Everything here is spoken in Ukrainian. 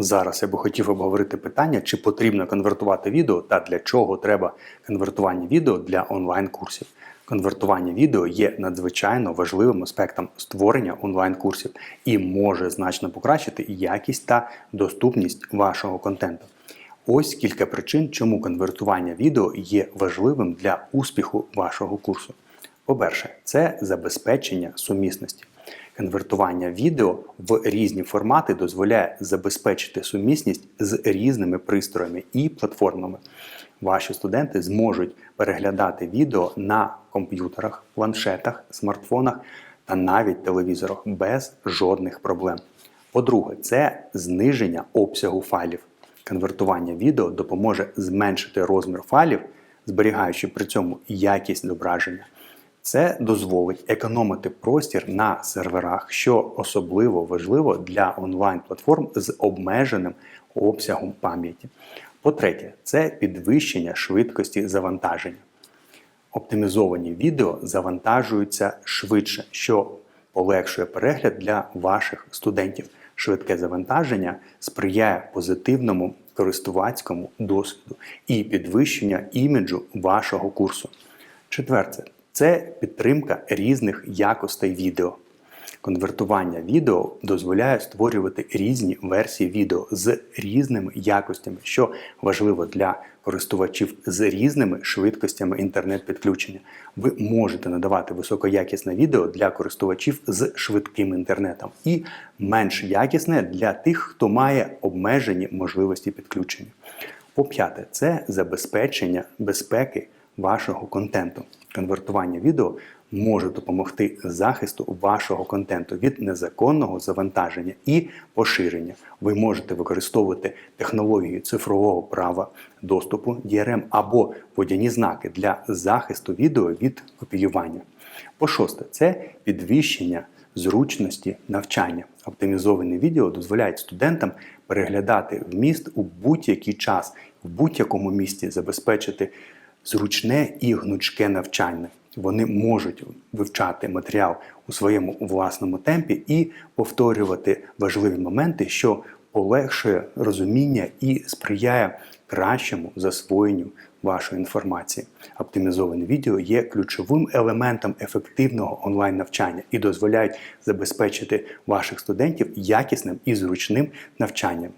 Зараз я би хотів обговорити питання, чи потрібно конвертувати відео та для чого треба конвертування відео для онлайн-курсів. Конвертування відео є надзвичайно важливим аспектом створення онлайн-курсів і може значно покращити якість та доступність вашого контенту. Ось кілька причин, чому конвертування відео є важливим для успіху вашого курсу. По-перше, це забезпечення сумісності. Конвертування відео в різні формати дозволяє забезпечити сумісність з різними пристроями і платформами. Ваші студенти зможуть переглядати відео на комп'ютерах, планшетах, смартфонах та навіть телевізорах без жодних проблем. По-друге, це зниження обсягу файлів. Конвертування відео допоможе зменшити розмір файлів, зберігаючи при цьому якість зображення. Це дозволить економити простір на серверах, що особливо важливо для онлайн-платформ з обмеженим обсягом пам'яті. По-третє, це підвищення швидкості завантаження. Оптимізовані відео завантажуються швидше, що полегшує перегляд для ваших студентів. Швидке завантаження сприяє позитивному користувацькому досвіду і підвищення іміджу вашого курсу. Четверте, це підтримка різних якостей відео. Конвертування відео дозволяє створювати різні версії відео з різними якостями, що важливо для користувачів з різними швидкостями інтернет-підключення. Ви можете надавати високоякісне відео для користувачів з швидким інтернетом і менш якісне для тих, хто має обмежені можливості підключення. По-п'яте, це забезпечення безпеки вашого контенту. Конвертування відео може допомогти захисту вашого контенту від незаконного завантаження і поширення. Ви можете використовувати технології цифрового права доступу DRM або водяні знаки для захисту відео від копіювання. По-шосте, це підвищення зручності навчання. Оптимізовані відео дозволяють студентам переглядати вміст у будь-який час, в будь-якому місці забезпечити зручне і гнучке навчання. Вони можуть вивчати матеріал у своєму власному темпі і повторювати важливі моменти, що полегшує розуміння і сприяє кращому засвоєнню вашої інформації. Оптимізоване відео є ключовим елементом ефективного онлайн-навчання і дозволяють забезпечити ваших студентів якісним і зручним навчанням.